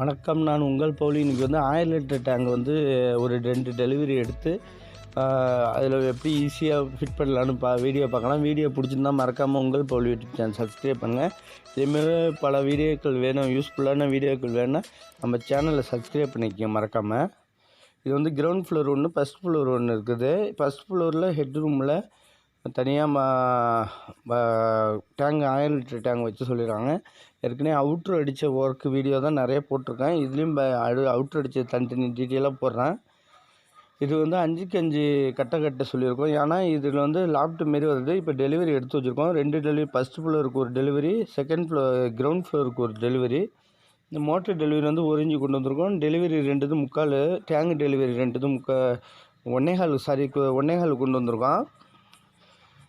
வணக்கம். நான் உங்கள் பவுலி. இன்றைக்கி வந்து ஆயிரம் லிட்டர் டேங்க் வந்து ஒரு ரெண்டு டெலிவரி எடுத்து அதில் எப்படி ஈஸியாக ஃபிட் பண்ணலான்னு பா வீடியோ பார்க்கலாம். வீடியோ பிடிச்சிருந்தா மறக்காமல் உங்கள் பவுலி யூடியூப் சேனல் சப்ஸ்கிரைப் பண்ணுங்கள் இதேமாரி பல வீடியோக்கள் வேணும் யூஸ்ஃபுல்லான வீடியோக்கள் வேணும்னா நம்ம சேனலில் சப்ஸ்கிரைப் பண்ணிக்கோங்க மறக்காமல் இது வந்து கிரவுண்ட் ஃப்ளோர் ஒன்று ஃபஸ்ட் ஃப்ளோர் ஒன்று இருக்குது. ஃபஸ்ட் ஃப்ளோரில் ஹெட் ரூமில் தனியாக டேங்க் ஆயிரம் லிட்டர் டேங்க் வச்சு சொல்லிடுறாங்க ஏற்கனவே அவுட்ரு அடித்த ஒர்க் வீடியோ தான் நிறைய போட்டிருக்கேன். இதுலேயும் அடு அவுட்ரு அடித்த தனித்தனி டீட்டெயிலாக போடுறேன். இது வந்து அஞ்சுக்கு அஞ்சு கட்ட கட்ட சொல்லியிருக்கோம். ஏன்னா இதில் வந்து லாப்ட் மாரி வருது. இப்போ டெலிவரி எடுத்து வச்சுருக்கோம். ரெண்டு டெலிவரி ஃபஸ்ட் ஃப்ளோருக்கு ஒரு டெலிவரி செகண்ட் ஃப்ளோர் கிரவுண்ட் ஃப்ளோருக்கு ஒரு டெலிவரி இந்த மோட்டர் டெலிவரி வந்து ஒரு கொண்டு வந்திருக்கோம். டெலிவரி ரெண்டுது முக்கால் டேங்க் டெலிவரி ரெண்டுது முக்கா ஒன்னேகால் சாரி ஒன்னேகால் கொண்டு வந்திருக்கோம்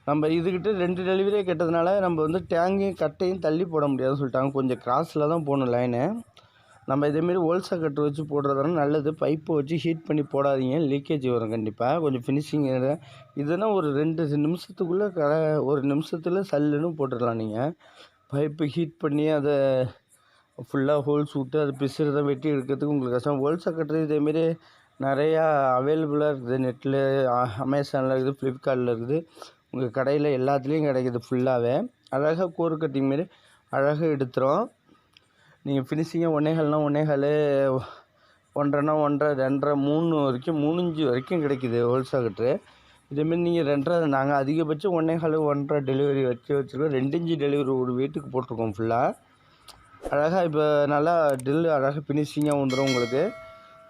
நம்ம இதுக்கிட்ட ரெண்டு டெலிவரியே கெட்டதுனால நம்ம வந்து டேங்கையும் கட்டையும் தள்ளி போட முடியாதுன்னு சொல்லிட்டாங்க. கொஞ்சம் கிராஸில் தான் போகணும் லைனு நம்ம இதேமாரி ஹோல்சா கட்டு வச்சு போடுறதுனால நல்லது. பைப்பை வச்சு ஹீட் பண்ணி போடாதீங்க. லீக்கேஜ் வரும் கண்டிப்பாக கொஞ்சம் ஃபினிஷிங் இதுனா ஒரு ரெண்டு நிமிஷத்துக்குள்ளே க ஒரு நிமிஷத்தில் சல்லுன்னு போட்டுடலாம் நீங்கள் பைப்பு ஹீட் பண்ணி அதை ஃபுல்லாக ஹோல்ஸ் விட்டு அது பிசுறதை வெட்டி எடுக்கிறதுக்கு உங்களுக்கு கஷ்டம். ஹோல்சா கட்டுறது இதேமாரி நிறையா அவைலபிளாக இருக்குது. நெட்டில் அமேசானில் இருக்குது ஃப்ளிப்கார்ட்டில் இருக்குது. உங்கள் கடையில் எல்லாத்துலேயும் கிடைக்கிது ஃபுல்லாகவே அழகாக கூறு கட்டிங் மாரி அழகாக எடுத்துரும். நீங்கள் ஃபினிஷிங்காக ஒன்னேகால்னா ஒன்னேகால் ஒன்றரைனா ஒன்றரை ரெண்டரை மூணு வரைக்கும் மூணு இஞ்சு வரைக்கும் கிடைக்கிது ஹோல்சா கட்டு. இதேமாரி நீங்கள் ரெண்டரை நாங்கள் அதிகபட்சம் ஒன்னேகால் ஒன்றரை டெலிவரி வச்சு வச்சுருக்கோம். ரெண்டு இன்ச்சு டெலிவரி ஒரு வீட்டுக்கு போட்டிருக்கோம் ஃபுல்லாக அழகாக இப்போ நல்லா ட்ரில் அழகாக ஃபினிஷிங்காக வந்துடும் உங்களுக்கு.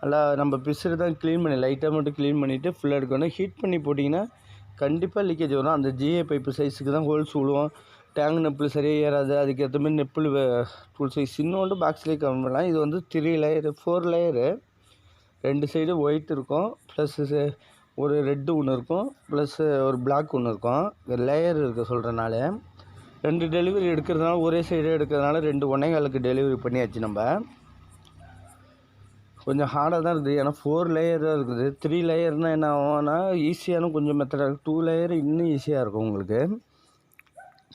நல்லா நம்ம பிசுறு தான் க்ளீன் பண்ணி லைட்டாக மட்டும் க்ளீன் பண்ணிவிட்டு ஃபுல்லாக எடுக்கணும். ஹீட் பண்ணி போட்டிங்கன்னா கண்டிப்பாக லீக்கேஜ் வரும். அந்த ஜிஏ பைப்பு சைஸுக்கு தான் ஹோல்ஸ் விழுவோம். டேங்க் நெப்பிள் சரியாக ஏறாது. அதுக்கேற்ற மாதிரி நெப்பிள் டூல் சைஸ் இன்னொன்று பாக்ஸ்லேயே கம்மி பண்ணலாம். இது வந்து த்ரீ லேயரு ஃபோர் லேயரு ரெண்டு சைடு ஒயிட் இருக்கும். ப்ளஸ்ஸு ஒரு ரெட்டு ஒன்று இருக்கும். ப்ளஸ்ஸு ஒரு பிளாக் ஒன்று இருக்கும். லேயர் இருக்க சொல்கிறனால ரெண்டு டெலிவரி எடுக்கிறதுனால ஒரே சைடு எடுக்கிறதுனால ரெண்டு ஒன்னேகாலுக்கு டெலிவரி பண்ணியாச்சு நம்ம. கொஞ்சம் ஹார்டாக தான் இருக்குது. ஏன்னா ஃபோர் லேயர் தான் இருக்குது. த்ரீ லேயர்னால் என்ன ஆகும்னா ஈஸியான கொஞ்சம் மெத்தடாக இருக்கும். டூ லேயர் இன்னும் ஈஸியாக இருக்கும் உங்களுக்கு.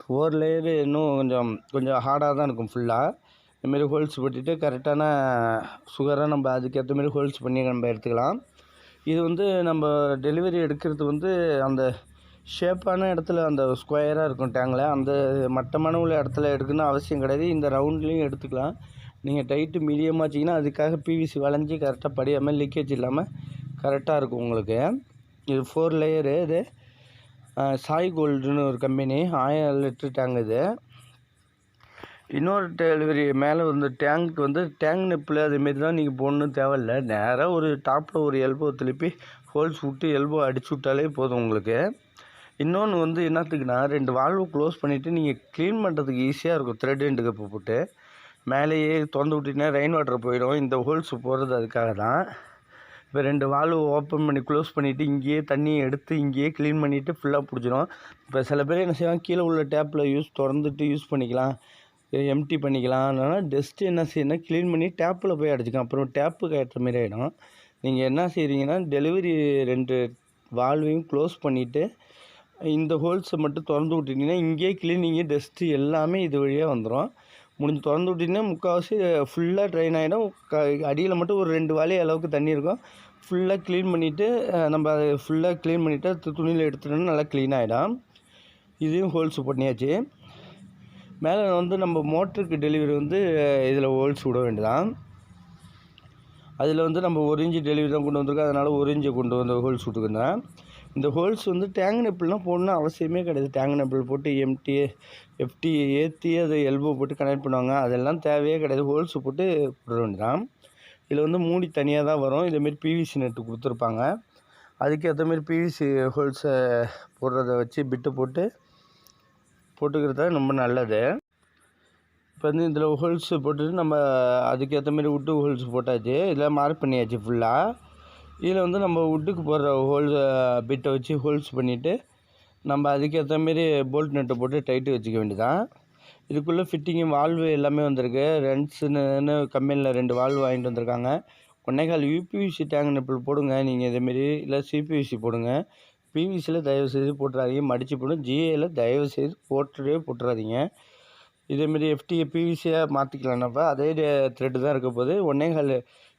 ஃபோர் லேயரு இன்னும் கொஞ்சம் கொஞ்சம் ஹார்டாக தான் இருக்கும் ஃபுல்லாக இதுமாரி ஹோல்ஸ் போட்டுட்டு கரெக்டான சுகராக நம்ம அதுக்கேற்ற மாரி ஹோல்ஸ் பண்ணி நம்ம எடுத்துக்கலாம். இது வந்து நம்ம டெலிவரி எடுக்கிறது வந்து அந்த ஷேப்பான இடத்துல அந்த ஸ்கொயராக இருக்கும் டேங்கில் அந்த மட்டமான உள்ள இடத்துல எடுக்கணும்னு அவசியம் கிடையாது. இந்த ரவுண்ட்லேயும் எடுத்துக்கலாம். நீங்கள் டைட்டு மீடியமாக வச்சிங்கன்னா அதுக்காக பிவிசி வளைஞ்சி கரெக்டாக படியாமல் லீக்கேஜ் இல்லாமல் கரெக்டாக இருக்கும் உங்களுக்கு. இது ஃபோர் லேயரு இது சாய் கோல்டுன்னு ஒரு கம்பெனி ஆயிரம் லிட்டர் டேங்க் இது. இன்னொரு டெலிவரி மேலே வந்து டேங்க் வந்து டேங்க் நெப்பில் அதேமாரி தான் நீங்கள் போடணும் தேவையில்ல. நேராக ஒரு டாப்பில் ஒரு எல்போ திருப்பி ஹோல்ஸ் விட்டு எல்போ அடிச்சு விட்டாலே போதும் உங்களுக்கு. இன்னொன்று வந்து என்னத்துக்குன்னா ரெண்டு வால்வு க்ளோஸ் பண்ணிவிட்டு நீங்கள் க்ளீன் பண்ணுறதுக்கு ஈஸியாக இருக்கும். த்ரெட் எண்டு கப்பு போட்டு மேலேயே திறந்து விட்டிங்கன்னா ரெயின் வாட்டர் போயிடும். இந்த ஹோல்ஸ் போடுறது அதுக்காக தான் இப்போ ரெண்டு வால்வு ஓப்பன் பண்ணி க்ளோஸ் பண்ணிவிட்டு இங்கேயே தண்ணியை எடுத்து இங்கேயே க்ளீன் பண்ணிவிட்டு ஃபுல்லாக பிடிச்சிரும். இப்போ சில பேர் என்ன செய்வாங்க கீழே உள்ள டேப்பில் யூஸ் திறந்துட்டு யூஸ் பண்ணிக்கலாம். எம்டி பண்ணிக்கலாம். அதனால் டஸ்ட்டு என்ன செய்யணும் க்ளீன் பண்ணி டேப்பில் போய் அடிச்சுக்கலாம். அப்புறம் டேப்புக்கு ஏற்ற மாரி ஆகிடும் நீங்கள் என்ன செய்கிறீங்கன்னா டெலிவரி ரெண்டு வால்வையும் க்ளோஸ் பண்ணிவிட்டு இந்த ஹோல்ஸை மட்டும் திறந்து விட்டிங்கன்னா இங்கேயே க்ளீனிங்கு டஸ்ட்டு எல்லாமே இது வழியாக வந்துடும் முடிஞ்சு திறந்து விட்டிங்கன்னா முக்கால்வாசி ஃபுல்லாக ட்ரைன் ஆகிடும் க அடியில் மட்டும் ஒரு ரெண்டு வாலி அளவுக்கு தண்ணி இருக்கும். ஃபுல்லாக க்ளீன் பண்ணிவிட்டு நம்ம அதை ஃபுல்லாக க்ளீன் பண்ணிவிட்டு துணியில் எடுத்துட்டோம்னா நல்லா க்ளீன் ஆகிடும் இதையும் ஹோல்ஸ் பண்ணியாச்சு. மேலே வந்து நம்ம மோட்டருக்கு டெலிவரி வந்து இதில் ஹோல்ஸ் விட வேண்டியதான் அதில் வந்து நம்ம ஒரு இன்ச்சு டெலிவரி தான் கொண்டு வந்திருக்கோம். அதனால் ஒரு இன்ச்சு கொண்டு வந்து ஹோல்ஸ் விட்டுருந்தேன் இந்த ஹோல்ஸ் வந்து டேங்க் நெப்பிள்லாம் போடணும் அவசியமே கிடையாது. டேங்க் நெப்பிள் போட்டு எம்டி எஃப்டி ஏற்றி அதை எல்போ போட்டு கனெக்ட் பண்ணுவாங்க. அதெல்லாம் தேவையே கிடையாது. ஹோல்ஸ் போட்டு போட வேண்டியதான் இதில் வந்து மூடி தனியாக தான் வரும். இதேமாரி பிவிசி நெட்டு கொடுத்துருப்பாங்க. அதுக்கேற்ற மாரி பிவிசி ஹோல்ஸை போடுறத வச்சு பிட்டு போட்டு போட்டுக்கிறது ரொம்ப நல்லது. இப்போ வந்து இதில் ஹோல்ஸ் போட்டுட்டு நம்ம அதுக்கேற்ற மாரி விட்டு ஹோல்ஸ் போட்டாச்சு. இதில் மார்க் பண்ணியாச்சு ஃபுல்லாக இதில் வந்து நம்ம வுட்டுக்கு போடுற ஹோல் பிட்டை வச்சு ஹோல்ஸ் பண்ணிவிட்டு நம்ம அதுக்கேற்ற மாரி போல்ட் நெட்டை போட்டு டைட்டு வச்சுக்க வேண்டியதான் இதுக்குள்ளே ஃபிட்டிங்கு வால்வு எல்லாமே வந்திருக்கு. ரெண்ட்ஸுன்னு கம்பெனியில் ரெண்டு வால்வு வாங்கிட்டு வந்திருக்காங்க. ஒன்னேகால் யூபிவிசி டேங்க் நெப்பில் போடுங்க. நீங்கள் இதேமாரி இல்லை சிபிவிசி போடுங்க. பிவிசியில் தயவு செய்து போட்டுறாதீங்க. மடித்து போடும் ஜிஏயில் தயவு செய்து போட்டுவே போட்டுறாதீங்க. இதேமாரி எஃப்டி பிவிசியாக மாற்றிக்கலாம்னாப்பா அதே த்ரெட்டு தான் இருக்க போது ஒன்னேகால்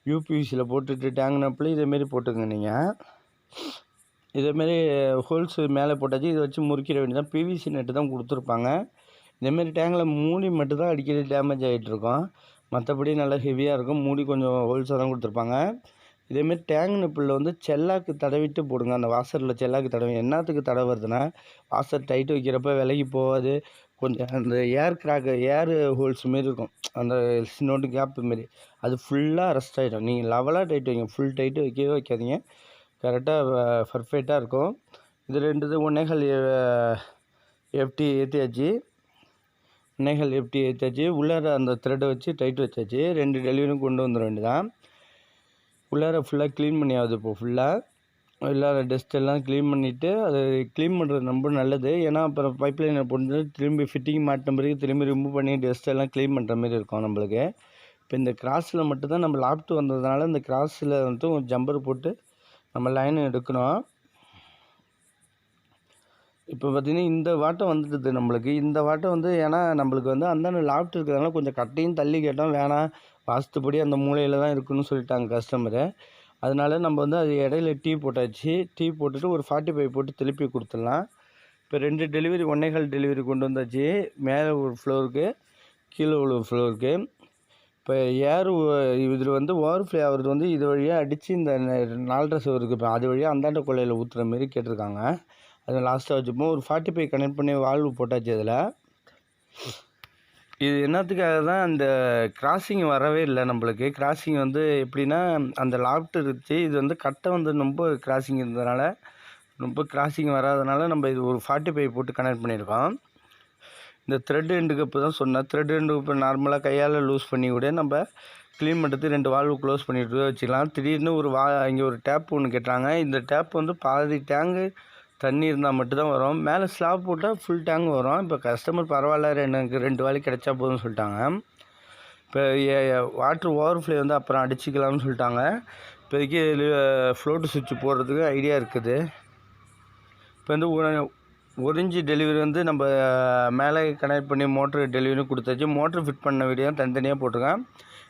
யூபிவிசியில் போட்டுட்டு டேங்கினப்பில் இதேமாரி போட்டுங்க நீங்கள் இதேமாரி ஹோல்ஸு மேலே போட்டாச்சு இதை வச்சு முறிக்கிற வேண்டியதான் பிவிசி நெட்டு தான் கொடுத்துருப்பாங்க. இதேமாரி டேங்கில் மூடி மட்டும்தான் அடிக்கடி டேமேஜ் ஆகிட்டுருக்கோம் மற்றபடி நல்லா ஹெவியாக இருக்கும். மூடி கொஞ்சம் ஹோல்ஸாக தான் கொடுத்துருப்பாங்க. இதேமாரி டேங்க் நெப்பிளில் வந்து செல்லாக்கு தடவிட்டு போடுங்க. அந்த வாசரில் செல்லாக்கு தடவி. என்னத்துக்கு தடவுறதுன்னா வாசர் டைட் வைக்கிறப்ப விலகி போகாது. கொஞ்சம் அந்த ஏர் கிராக்கு ஏர் ஹோல்ஸ் மாரி இருக்கும். அந்த சின்னோண்டு கேப்பு மாரி. அது ஃபுல்லாக ரெஸ்ட் ஆகிடும் நீங்கள் லெவலாக டைட் வைங்க. ஃபுல் டைட்டு வைக்கவே வைக்காதீங்க. கரெக்டாக பர்ஃபெக்டாக இருக்கும். இது ரெண்டு இது ஒன்னேகால் எஃப்டி ஏற்றியாச்சு ஒன்னேகால் எஃப்டி ஏற்றியாச்சு உள்ளார அந்த த்ரெட்டை வச்சு டைட் வச்சாச்சு. ரெண்டு டெலிவரியும் கொண்டு வந்துட வேண்டியதான் உள்ளார ஃபுல்லாக க்ளீன் பண்ணி ஆகுது இப்போ ஃபுல்லாக இல்லாத டஸ்ட்டெல்லாம் க்ளீன் பண்ணிவிட்டு அது க்ளீன் பண்ணுறது ரொம்ப நல்லது. ஏன்னா அப்புறம் பைப் லைனை போட்டு திரும்பி ஃபிட்டிங் மாட்டின பிறகு திரும்பி ரிமூவ் பண்ணி டஸ்ட்டெல்லாம் க்ளீன் பண்ணுற மாதிரி இருக்கும் நம்மளுக்கு. இப்போ இந்த கிராஸில் மட்டும்தான் நம்ம லாப்ட் வந்ததுனால இந்த கிராஸில் வந்துட்டு ஒரு ஜம்பர் போட்டு நம்ம லைன் எடுக்கணும். இப்போ பார்த்தீங்கன்னா இந்த வாட்டம் வந்துடுது நம்மளுக்கு. இந்த வாட்டம் வந்து ஏன்னா நம்மளுக்கு வந்து அந்தாண்ட லாப்ட் இருக்கிறதுனால கொஞ்சம் கட்டையும் தள்ளி கேட்டோம். வேணாம் வாஸ்துப்படி அந்த மூலையில் தான் இருக்குன்னு சொல்லிட்டாங்க கஸ்டமரு அதனால நம்ம வந்து அது இடையில டீ போட்டாச்சு. டீ போட்டுட்டு ஒரு ஃபார்ட்டி ஃபைவ் போட்டு திருப்பி கொடுத்துடலாம். இப்போ ரெண்டு டெலிவரி ஒன்னேகால் டெலிவரி கொண்டு வந்தாச்சு. மேலே ஒரு ஃப்ளோருக்கு கீழே உள்ள ஃப்ளோருக்கு இப்போ ஏர் இதில் வந்து ஓவர் ஃப்ளே ஆகிறது வந்து இது வழியாக அடித்து இந்த நாலரை சுவருக்கு இப்போ அது வழியாக அந்தாண்ட கொள்ளையில் ஊற்றுற மாரி கேட்டிருக்காங்க. அதை லாஸ்ட்டாக வச்சுப்போம். ஒரு ஃபார்ட்டி ஃபைவ் கனெக்ட் பண்ணி வால்வு போட்டாச்சு அதில். இது என்னத்துக்காக தான் அந்த கிராசிங் வரவே இல்லை நம்மளுக்கு. கிராசிங் வந்து எப்படின்னா அந்த லாப்ட் இருந்துச்சு. இது வந்து கட்டை வந்து ரொம்ப கிராசிங் இருந்ததுனால ரொம்ப கிராசிங் வராதனால நம்ம இது ஒரு ஃபார்ட்டி ஃபைவ் போட்டு கனெக்ட் பண்ணியிருக்கோம். இந்த த்ரெட் எண்டு கப்பு தான் சொன்னேன். த்ரெட் எண்டு கப்பு நார்மலாக கையால் லூஸ் பண்ணி கூட நம்ம க்ளீன் பண்ணுறது ரெண்டு வால்வு க்ளோஸ் பண்ணிட்டு வச்சுக்கலாம். திடீர்னு ஒரு வா இங்கே ஒரு டேப் ஒன்று கேட்டாங்க. இந்த டேப் வந்து பாதி டேங்கு தண்ணி இருந்தால் மட்டும்தான் வரும். மேலே ஸ்லாப் போட்டால் ஃபுல் டேங்க் வரும். இப்போ கஸ்டமர் பரவாயில்ல எனக்கு ரெண்டு வேலை கிடைச்சா போதும்னு சொல்லிட்டாங்க. இப்போ வாட்ரு ஓவர்ஃப்ளே வந்து அப்புறம் அடிச்சுக்கலாம்னு சொல்லிட்டாங்க. இப்போதைக்கு ஃப்ளோட்டு சுவிட்ச் போடுறதுக்கு ஐடியா இருக்குது. இப்போ வந்து ஒரு- இன்ச்சு டெலிவரி வந்து நம்ம மேலே கனெக்ட் பண்ணி மோட்ரு டெலிவரி கொடுத்தாச்சு. மோட்ரு ஃபிட் பண்ண வீடியோ தனித்தனியாக போட்டிருக்கேன்.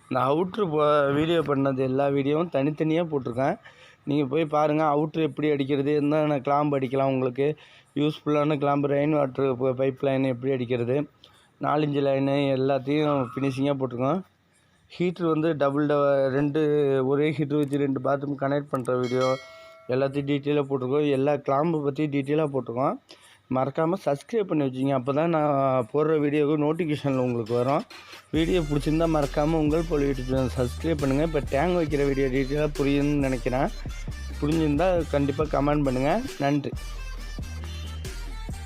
இந்த அவுட்ரு போ வீடியோ பண்ணது எல்லா வீடியோவும் தனித்தனியாக போட்டிருக்கேன். நீங்கள் போய் பாருங்கள் அவுட்ரு எப்படி அடிக்கிறது என்னென்ன கிளாம்பு அடிக்கலாம் உங்களுக்கு யூஸ்ஃபுல்லான clamp rain water pipe line எப்படி அடிக்கிறது நாலஞ்சு லைனு எல்லாத்தையும் ஃபினிஷிங்காக போட்டிருக்கோம். ஹீட்ரு வந்து டபுள் டவ ரெண்டு ஒரே ஹீட்ரு வச்சு ரெண்டு பாத்ரூம் கனெக்ட் பண்ணுற வீடியோ எல்லாத்தையும் டீட்டெயிலாக போட்டிருக்கோம். எல்லா கிளாம்பு பற்றி டீட்டெயிலாக போட்டிருக்கோம். மறக்காமல் சப்ஸ்கிரைப் பண்ணி வச்சுங்க அப்போ தான் நான் போடுற வீடியோவுக்கு நோட்டிஃபிகேஷனில் உங்களுக்கு வரும். வீடியோ பிடிச்சிருந்தா மறக்காமல் உங்கள் போல் யூடியூப் சேனல் சப்ஸ்கிரைப் பண்ணுங்கள் இப்போ டேங்க் வைக்கிற வீடியோ டீட்டெயிலாக புரியுதுன்னு நினைக்கிறேன். புரிஞ்சிருந்தால் கண்டிப்பாக கமெண்ட் பண்ணுங்கள் நன்றி.